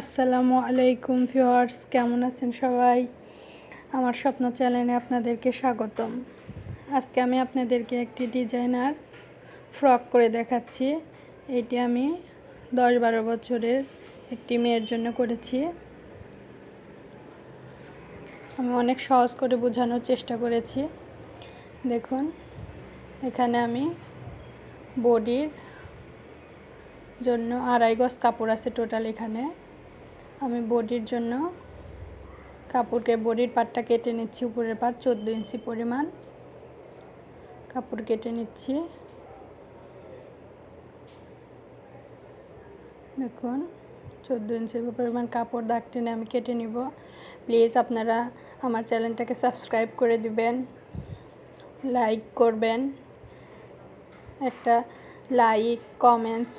আসসালামু আলাইকুম ভিউয়ার্স, কেমন আছেন সবাই? আমার স্বপ্ন চ্যানেলে আপনাদেরকে স্বাগতম। আজকে আমি আপনাদেরকে একটি ডিজাইনার ফ্রক করে দেখাচ্ছি। এটি আমি দশ বারো বছরের একটি মেয়ের জন্য করেছি। আমি অনেক সহজ করে বোঝানোর চেষ্টা করেছি। দেখুন, এখানে আমি বডির জন্য আড়াই গজ কাপড় আছে টোটাল এখানে। আমি বডির জন্য কাপড়কে, বডির পাটটা কেটে নিচ্ছি, উপরের পাট চোদ্দ ইঞ্চি পরিমাণ কাপড় কেটে নিচ্ছি। দেখুন, চোদ্দ ইঞ্চি পরিমাণ কাপড় দাগ টেনে আমি কেটে নিব। প্লিজ আপনারা আমার চ্যানেলটাকে সাবস্ক্রাইব করে দিবেন, লাইক করবেন, একটা লাইক, কমেন্টস,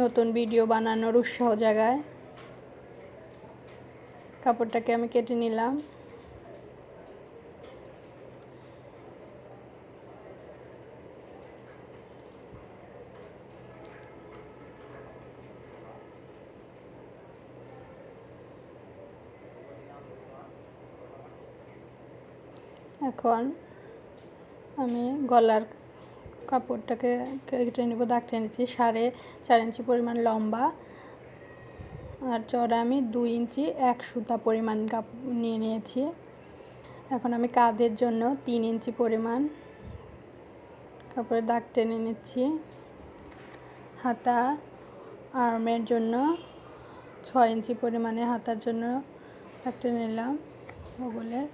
নতুন ভিডিও বানানোর উৎসাহ জায়গায় কাপড়টাকে আমি কেটে নিলাম। এখন আমি গলার কাপড়টাকে কেটে নেব, দাগটে নিচ্ছি সাড়ে চার ইঞ্চি পরিমাণ লম্বা। আর চড়া আমি দুই ইঞ্চি এক সুতা পরিমাণ কাপড় নিয়ে নিয়েছি। এখন আমি কাঁধের জন্য তিন ইঞ্চি পরিমাণ কাপড়ের দাগ টেনে নিচ্ছি। হাতা আর্মের জন্য ছয় ইঞ্চি পরিমাণে হাতার জন্য দাগ টেনে নিলাম ওগুলের।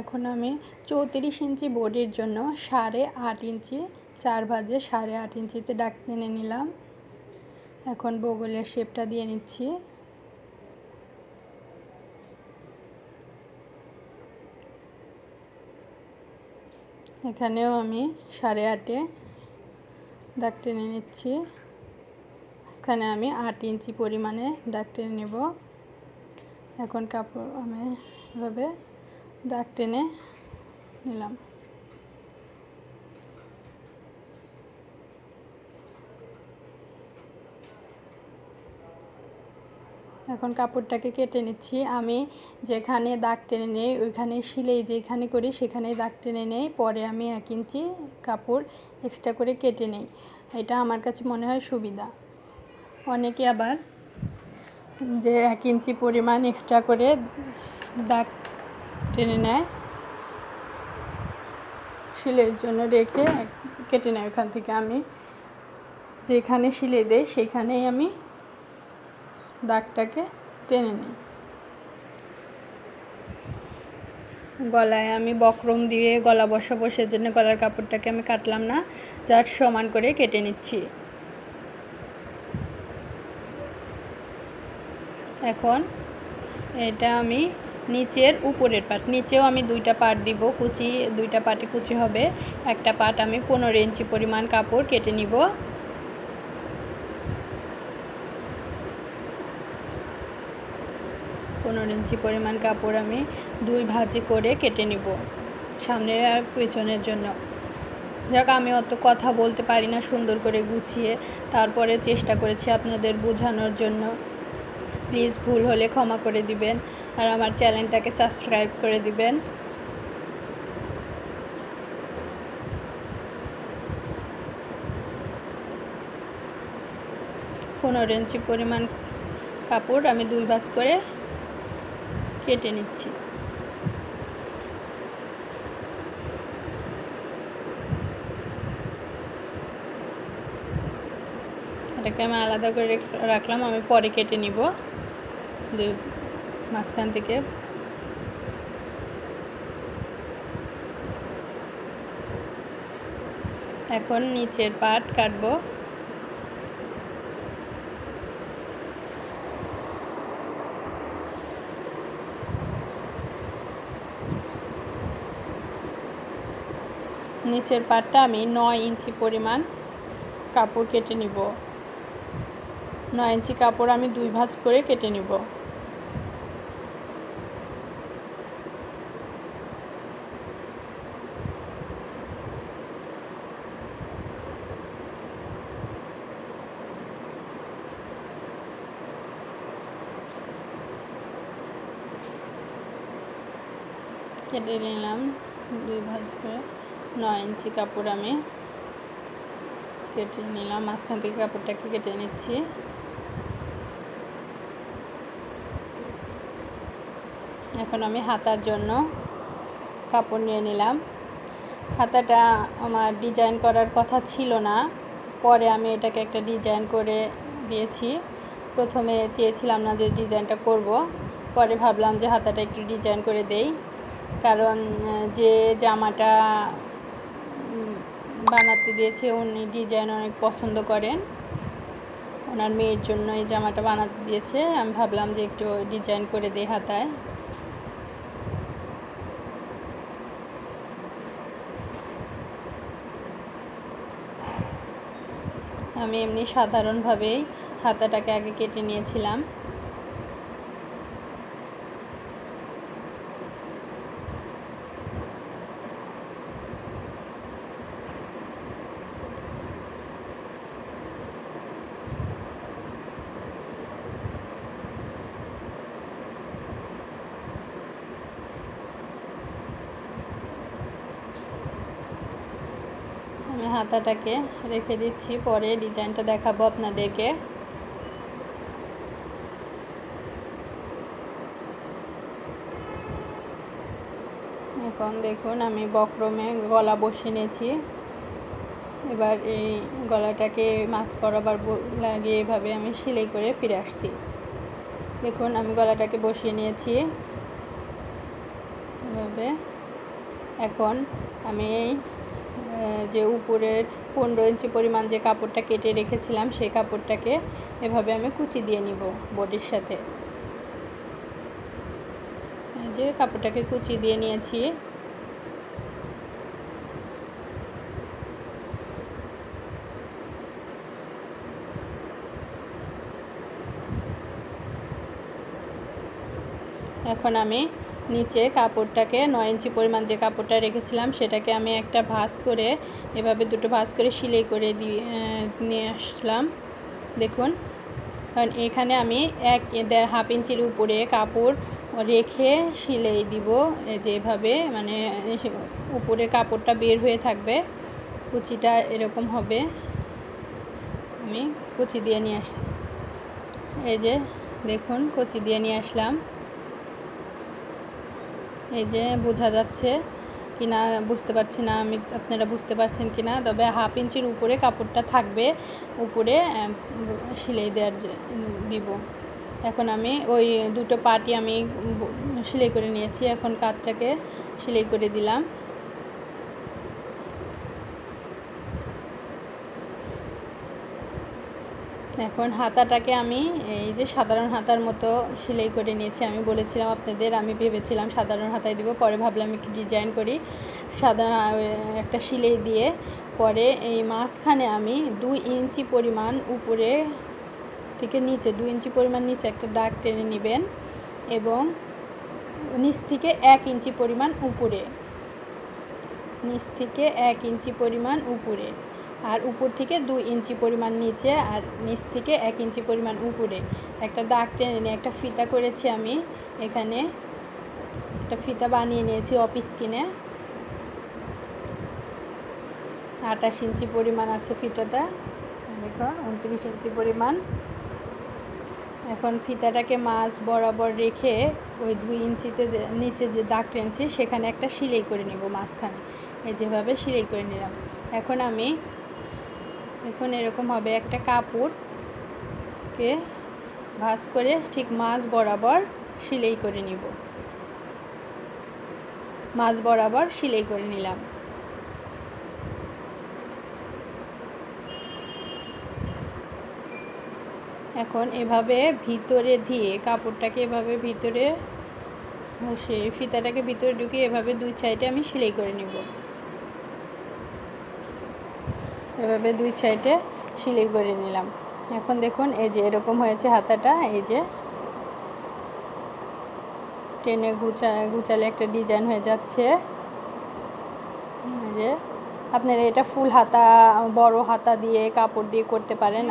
এখন আমি চৌত্রিশ ইঞ্চি বডির জন্য সাড়ে আট ইঞ্চি চার ভাজে সাড়ে আট ইঞ্চিতে ডাক টেনে নিলাম। এখন বগলের শেপটা দিয়ে নিচ্ছি। এখানেও আমি সাড়ে আটে দাগ টেনে নিচ্ছি। এখানে আমি আট ইঞ্চি পরিমাণে দাগ টেনে নেব। এখন কাপড় আমি এভাবে দাগ টেনে নিলাম। এখন কাপড়টাকে কেটে নিচ্ছি। আমি যেখানে দাগ টেনে নেই, ওইখানে সিলেই যেখানে করি সেখানেই দাগ টেনে নেই। পরে আমি এক ইঞ্চি কাপড় এক্সট্রা করে কেটে নেই। এটা আমার কাছে মনে হয় সুবিধা। অনেকে আবার যে এক ইঞ্চি পরিমাণ এক্সট্রা করে দাগ টেনে নেয় শিলের জন্য রেখে কেটে নেয়। ওখান থেকে আমি যেখানে শিলে দেয় সেখানেই আমি দাগটাকে টেনে নিই। গলায় আমি বক্রম দিয়ে গলা বসাবো, সেজন্য গলার কাপড়টাকে আমি কাটলাম না, যার সমান করে কেটে নিচ্ছি। এখন এটা আমি নিচের উপরের পাট, নিচেও আমি দুইটা পাট দিব, কুচি, দুইটা পাটে কুচি হবে, একটা পাট আমি পনেরো ইঞ্চি পরিমাণ কাপড় কেটে নিব। পনেরো ইঞ্চি পরিমাণ কাপড় আমি দুই ভাজি করে কেটে নিব সামনে আর পেছনের জন্য। যাক, আমি অত কথা বলতে পারি না সুন্দর করে গুছিয়ে, তারপরে চেষ্টা করেছি আপনাদের বোঝানোর জন্য। প্লিজ ভুল হলে ক্ষমা করে দিবেন আর আমার চ্যানেলটাকে সাবস্ক্রাইব করে দিবেন। পনেরো ইঞ্চি পরিমাণ কাপড় আমি দুই ভাজ করে কেটে নিচ্ছি। এটাকে আমি আলাদা করে রাখলাম, আমি পরে কেটে নিব। দুই, মাঝখান থেকে। এখন নিচের পাট কাটবো। নিচের পাটটা আমি নয় ইঞ্চি পরিমাণ কাপড় কেটে নিব। নয় ইঞ্চি কাপড় আমি দুই ভাঁজ করে কেটে নিব। কেটে নিলাম দুই ভাঁজ করে। নয় ইঞ্চি কাপড় আমি কেটে নিলাম। মাঝখান থেকে কাপড়টাকে কেটে নিচ্ছি। এখন আমি হাতার জন্য কাপড় নিয়ে নিলাম। হাতাটা আমার ডিজাইন করার কথা ছিল না। পরে আমি এটাকে একটা ডিজাইন করে দিয়েছি। প্রথমে চেয়েছিলাম না যে ডিজাইনটা করব। পরে ভাবলাম যে হাতাটা একটু ডিজাইন করে দেই। কারণ যে জামাটা বানাতে দিয়েছে, উনি ডিজাইন অনেক পছন্দ করেন। ওনার মেয়ের জন্য এই জামাটা বানাতে দিয়েছে। আমি ভাবলাম যে একটু ডিজাইন করে দিই হাতায়। আমি এমনি সাধারণভাবেই হাতাটাকে আগে কেটে নিয়েছিলাম। আমি হাতাটাকে রেখে দিচ্ছি, পরে ডিজাইনটা দেখাবো আপনাদেরকে। এখন দেখুন, আমি বক্রমে গলা বসিয়ে নিয়েছি। এবার এই গলাটাকে মাছ বরাবর লাগিয়ে এভাবে আমি সেলাই করে ফিরে আসছি। দেখুন, আমি গলাটাকে বসিয়ে নিয়েছি। এভাবে। এখন আমি এই যে উপরের পনেরো ইঞ্চি পরিমাণ যে কাপড়টা কেটে রেখেছিলাম, সেই কাপড়টাকে এভাবে আমি কুচি দিয়ে নিব বডির সাথে। যে কাপড়টাকে কুচি দিয়ে নিয়েছি। এখন আমি নিচে কাপড়টাকে নয় ইঞ্চি পরিমাণ যে কাপড়টা রেখেছিলাম, সেটাকে আমি একটা ভাঁজ করে এভাবে দুটো ভাঁজ করে সিলাই করে দিয়ে নিয়ে আসলাম। দেখুন, কারণ এখানে আমি এক হাফ ইঞ্চির উপরে কাপড় রেখে সিলাই দিব যেভাবে মানে উপরের কাপড়টা বের হয়ে থাকবে, কুচিটা এরকম হবে। আমি কুচি দিয়ে নিয়ে আসছি। এই যে, দেখুন, কুচি দিয়ে নিয়ে আসলাম। এই যে বোঝা যাচ্ছে কি না বুঝতে পারছি না আমি, আপনারা বুঝতে পারছেন কি না তবে হাফ ইঞ্চির উপরে কাপড়টা থাকবে, উপরে সেলাই দেওয়ার দিব। এখন আমি ওই দুটো পাটি আমি সেলাই করে নিয়েছি, এখন কাতটাকে সেলাই করে দিলাম। এখন হাতাটাকে আমি এই যে সাধারণ হাতার মতো সেলাই করে নিয়েছি। আমি বলেছিলাম আপনাদের, আমি ভেবেছিলাম সাধারণ হাতায় দিব, পরে ভাবলাম একটু ডিজাইন করি। সাধারণ একটা সেলাই দিয়ে পরে এই মাঝখানে আমি দুই ইঞ্চি পরিমাণ উপরে থেকে নিচে, দুই ইঞ্চি পরিমাণ নিচে একটা দাগ টেনে নেবেন এবং নিচ থেকে এক ইঞ্চি পরিমাণ উপরে, নিচ থেকে এক ইঞ্চি পরিমাণ উপরে। আর উপর থেকে দুই ইঞ্চি পরিমাণ নিচে আর নিচ থেকে এক ইঞ্চি পরিমাণ উপরে। একটা দাগ টেনে নিয়ে একটা ফিতা করেছি আমি এখানে। একটা ফিতা বানিয়ে নিয়েছি অফিস কিনে। আঠাশ ইঞ্চি পরিমাণ আছে ফিতাটা। দেখো, উনত্রিশ ইঞ্চি পরিমাণ। এখন ফিতাটাকে মাছ বরাবর রেখে ওই দুই ইঞ্চিতে নিচে যে দাগ টেনছি সেখানে একটা সিলাই করে নিব মাঝখানে। এই যেভাবে সিলাই করে নিলাম। এখন আমি এখন এরকম হবে, একটা কাপড়কে ভাঁজ করে ঠিক মাছ বরাবর সিলাই করে নিব। মাছ বরাবর সিলাই করে নিলাম। এখন এভাবে ভিতরে দিয়ে কাপড়টাকে এভাবে ভিতরে, সে ফিতাটাকে ভিতরে ঢুকিয়ে এভাবে দুই সাইডে আমি সেলাই করে নিব। এভাবে দুই সাইডে সেলাই করে নিলাম। এখন দেখুন, এই যে এরকম হয়েছে হাতাটা, এই যে টেনে গুছা গুচালে একটা ডিজাইন হয়ে যাচ্ছে। যে আপনারা এটা ফুল হাতা, বড় হাতা দিয়ে, কাপড় দিয়ে করতে পারেন।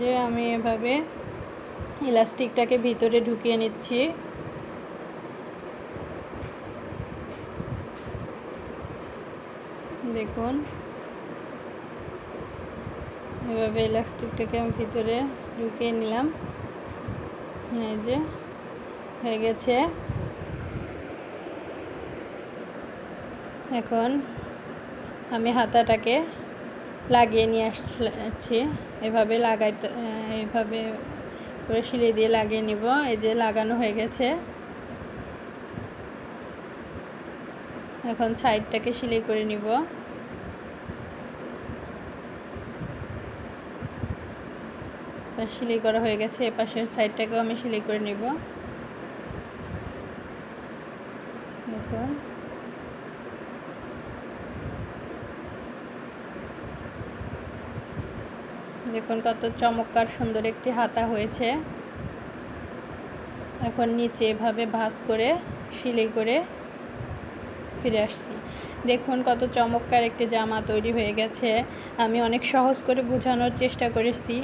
যে আমি এভাবে ইলাস্টিকটাকে ভিতরে ঢুকিয়ে নিচ্ছি। দেখুন। এভাবে ইলাস্টিকটাকে আমি ভিতরে ঢুকিয়ে নিলাম। এই যে, হয়ে গেছে। এখন আমি হাতাটাকে লাগিয়ে নিয়ে আসছি। এভাবে লাগাইতে, এভাবে করে সিঁড়ি দিয়ে লাগিয়ে নিব। এই যে, লাগানো হয়ে গেছে। এখন সাইডটাকে সিলাই করে নিব। সেলাই করা হয়ে গেছে এ পাশের সাইডটাকেও আমি সেলাই করে নিব। দেখুন। দেখুন কত চমৎকার সুন্দর একটি হাতা হয়েছে। এখন নিচে এভাবে ভাঁজ করে, সিলাই করে ফিরে আসছি। দেখুন কত চমৎকার একটি জামা তৈরি হয়ে গেছে। আমি অনেক সহজ করে বোঝানোর চেষ্টা করেছি।